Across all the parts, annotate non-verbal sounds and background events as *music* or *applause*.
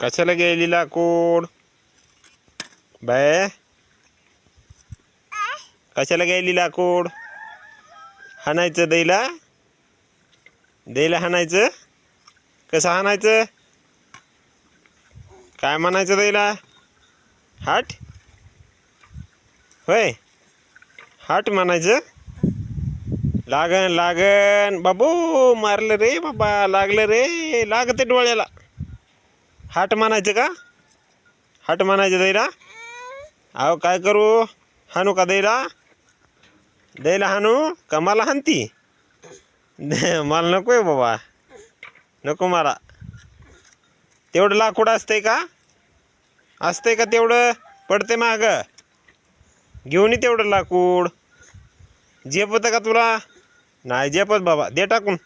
कशाला गेली लाकूड? बाय. कशाला गेली लाकूड? हाणायचं दैला दैला हाणायचं? कसं हाणायचं? काय म्हणायचं दैला हाट? होय. हाट म्हणायचं? लागन लागन. बाबू मारलं रे बाबा. लागलं रे. लागते डोळ्याला. हाट म्हणायचं का? हाट म्हणायचं दैला अहो काय करू? हानू का दैला दैला हानू का मला हाणती? *laughs* मला नको आहे बाबा. नको मला. तेवढं लाकूड असतंय का? असतंय का तेवढं? पडते माग. घेऊन ये तेवढं लाकूड. झेपतं का तुला? नाही झेपत बाबा. दे टाकून.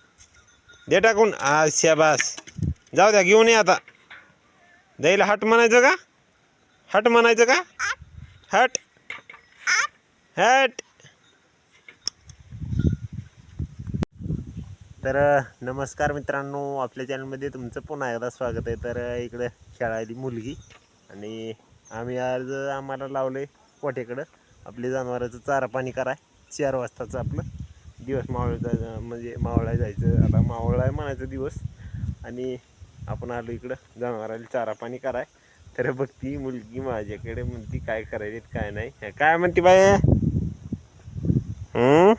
दे टाकून. आशा बास. जाऊ द्या घेऊन ये आता. जाईल हट म्हणायचं का? हट म्हणायचं का? हट. हट. तर नमस्कार मित्रांनो आपल्या चॅनलमध्ये तुमचं पुन्हा एकदा स्वागत आहे. तर इकडं खेळायली मुलगी आणि आम्ही आज आम्हाला लावले कोठेकडं आपली जनावरांचं चारा पाणी कराय चार वाजताचं आपलं. दिवस मावळ म्हणजे मावळा जायचं. आता मावळाय म्हणायचं दिवस. आणि आपण आलो इकडं जनावराला चारा पाणी कराय. तर बघती मुलगी माझ्याकडे म्हणती काय करायची काय नाही. काय म्हणते बाय हम्म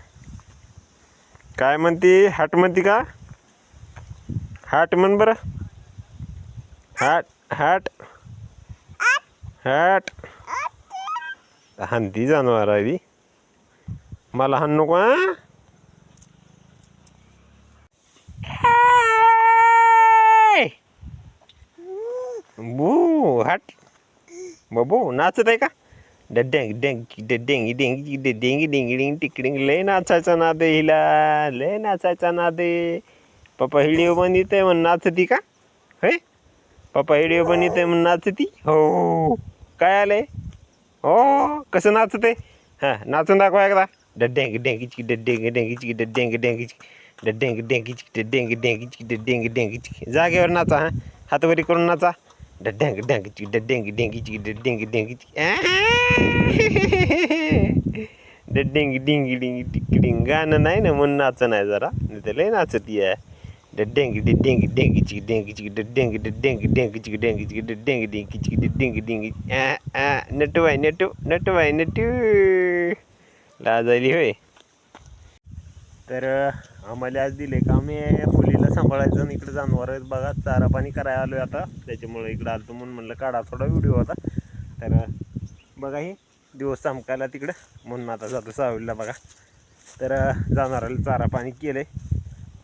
काय म्हणती? हाट म्हणती का? हाट म्हण बरं. हाट हाट. हाट. हानती जनावर आहे मला हाण नको हा बू हट बाबू नाचत आहे का डेंग डेंग डेंगी डेंगी डेंगी डेंगी डेंगी टिकडिंग लय नाचायचा नाद हिला लय नाचायचा नाद पप्पा हिडिओ व्हिडिओ बनवते म्हणून नाचती का हे पप्पा व्हिडिओ येते म्हणून नाचती हो काय आलंय हो कसं नाचते हां नाचून दाखवा एकदा डेंग डेंगी डड्यांग डेंग डेंगी चिकी डेंग डेंगीची डड्यांग डेंग डेंगी चिकी डेंग डेंगी चिकी डेंग डेंगी जागेवर नाचा हां हातवरी करून नाचा डेंग डेंग चिकी डेंग डेंगी चिकी डेंग डेंगी डेंगी डिंगी डिंगी टिंग गाणं नाही ना म्हणून नाच नाही जरा नाही तर लय नाचती आहे डेंगी डेंगी डेंगी चिकी डेंगी चिकी डेंगी डेंगी डेंगी चिकी डेंगी चिकी डेंगी डेंगी चिकी डेंगी डेंगी नटू आहे नटू नटू आहे नटू लाजायली होय तर आम्हाला आज दिले का आम्ही मुलीला सांभाळायचं आणि इकडे जनावर बघा चारा पाणी करायला आलो आता. त्याच्यामुळे इकडं आलतो म्हणून म्हणलं काढा थोडा व्हिडिओ होता तर बघा ही दिवस चमकायला तिकडं. म्हणून आता जातो सावलीला बघा. तर जनावराला चारा पाणी केलं आहे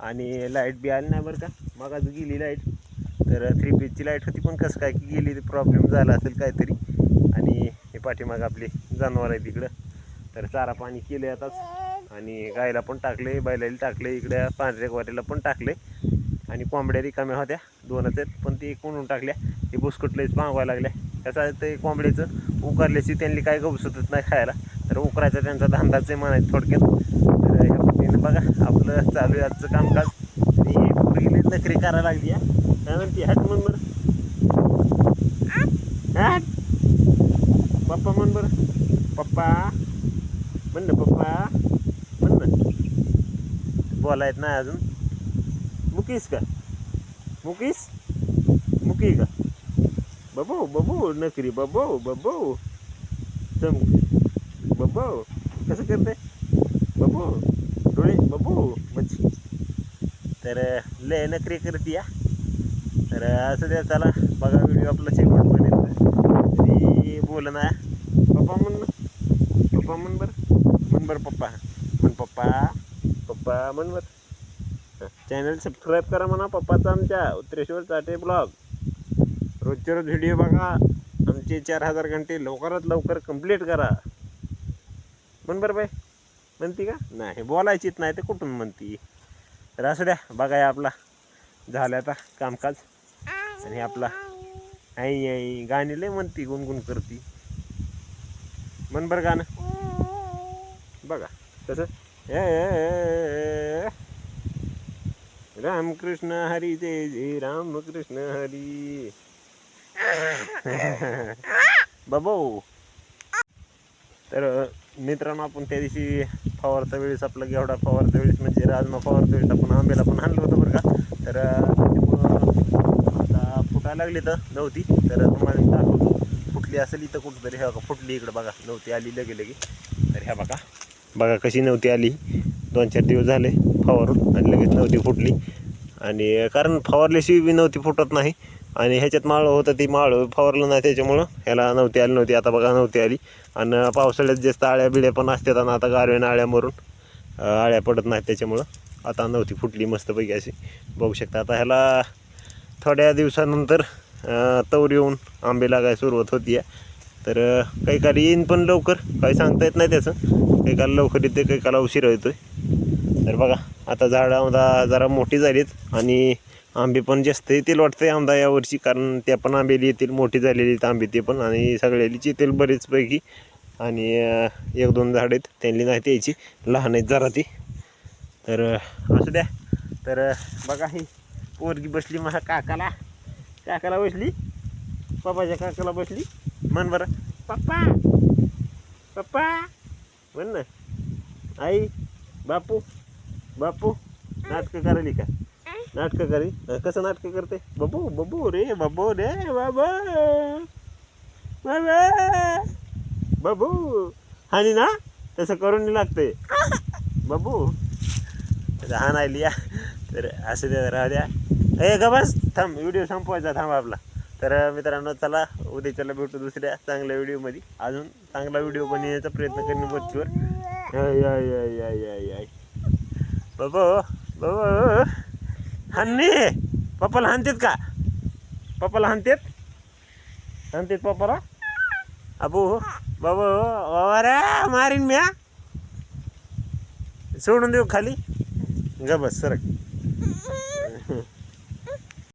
आणि लाइट बी आली नाही बरं का. मग आज गेली लाइट. तर थ्री पीचची लाइट होती पण कसं काय की गेली ते प्रॉब्लेम झाला असेल काहीतरी. आणि हे पाठीमाग आपली जनावर आहे तिकडं तर चारा पाणी केले आताच आणि गायला पण टाकले बैलाला टाकले इकडे पांढऱ्या गोऱ्याला पण टाकले. आणि कोंबड्या रिकाम्या होत्या दोनच आहेत पण ते कोणून टाकल्या. ते बुसकुटलेच मागवायला लागल्या. आहे ते कोंबडीचं उकारल्याची त्यांनी काय गवसतच नाही खायला. तर उकरायचा त्यांचा धंदाच आहे म्हणायचं थोडक्यात. तर ह्या पद्धतीनं बघा आपलं चालू आहे आजचं कामकाज. आणि नकरी करायला लागली आहे काय म्हणते हट म्हण बरं. हट. पप्पा म्हण बरं. पप्पा. म्हण ना पप्पा. बोलायत नाही अजून मुकीस का मुकीस मुकी का बाबू बाबू नकरी बाबू बाबू चम बाबू कसं करते बाबू डोळे बाबू मच्छी तर लय नकरी करते या तर असं द्या चला बघा व्हिडिओ आपला शेवटपर्यंत तरी बोल ना पप्पा म्हण ना. पप्पा म्हण बरं म्हण बरं पप्पा म्हण पप्पा पप्पा म्हण चॅनल सबस्क्राईब करा म्हणा पप्पाचा आमच्या उत्तरेश्वर चाटे ब्लॉग रोजच्या रोज व्हिडिओ बघा. आमचे चार हजार घंटे लवकरात लवकर कंप्लीट करा. म्हण बरं बाय म्हणती का? नाही बोलायचीच नाही ते कुठून म्हणती? तर असू द्या बघा आपला. झालं आता कामकाज. आणि आपला. आई आई गाणी लय म्हणती गुणगुण करती. म्हण बरं गाणं. बघा कसं रामकृष्ण हरी जय जय रामकृष्ण हरी. बाबू. तर मित्रांनो आपण त्या दिवशी फवारता वेळेस आपला एवढा फवारता वेळेस म्हणजे राजमा फवारता वेळेस आपण आंब्याला पण आणलं होतं बरं का. तर आता फुटायला लागली तर नव्हती. तर तुम्हाला दाखवतो. फुटली असेल इथं कुठंतरी. ह्या बघा फुटली इकडं बघा. नव्हती आली लगे लगे. तर ह्या बघा. बघा कशी नव्हती आली. दोन चार दिवस झाले फवारून आणि लगेच नव्हती फुटली. आणि कारण फवारल्याशिवाय बी नव्हती फुटत नाही. आणि ह्याच्यात माळ होतं ती माळ फवारलं नाही त्याच्यामुळं ह्याला नव्हती आली नव्हती. आता बघा नव्हती आली. आणि पावसाळ्यात जास्त आळ्या बिळ्या पण असतात आणि आता गारव्यानं आळ्या मरून आळ्या पडत नाहीत त्याच्यामुळं आता नव्हती फुटली मस्तपैकी अशी. बघू शकता आता ह्याला थोड्या दिवसानंतर तवर येऊन आंबे लागायला सुरुवात होती आहे तर काही काली येईन पण लवकर. काही सांगता येत नाही त्याचं. काही काल लवकर येते काही काला उशिरा येतोय तर बघा आता झाडं आमदा जरा मोठी झालीत आणि आंबे पण जास्त येतील वाटते आमदा यावर्षी कारण त्या पण आंबेली येतील मोठी झालेली आहेत आंबे ते पण आणि सगळ्यालीच येतील बरेचपैकी. आणि एक दोन झाड आहेत त्यांनी नाही यायची लहान आहेत जरा ती. तर असं असू द्या. तर बघा ही पोरगी बसली माझ्या काकाला. काकाला बसली. पप्पाच्या काकाला बसली. म्हण बरं. पप्पा पप्पा. म्हण ना आई बापू बापू नाटकं करायली का? नाटकं करी? कसं नाटकं करते? बाबू बाबू रे बाबू रे बाबा. बाबा. बाबू. हानी ना? तसं करून नाही लागते. बाबू. हान आली या. तर असं द्या राहू द्या. ए ग बस थांब व्हिडिओ संपवायचा थांब आपला. तर मित्रांनो चला उद्याच्याला भेटू दुसऱ्या चांगल्या व्हिडिओमध्ये अजून चांगला व्हिडिओ बनवण्याचा प्रयत्न करेन बच्चूवर बाबा बाबा हाणे पप्पाला हाणतेत का? पप्पाला हाणतेत? हाणतेत पप्पाला? अबू बाबा अरे मारीन मी हा सोडून देऊ खाली. ग बस सरक.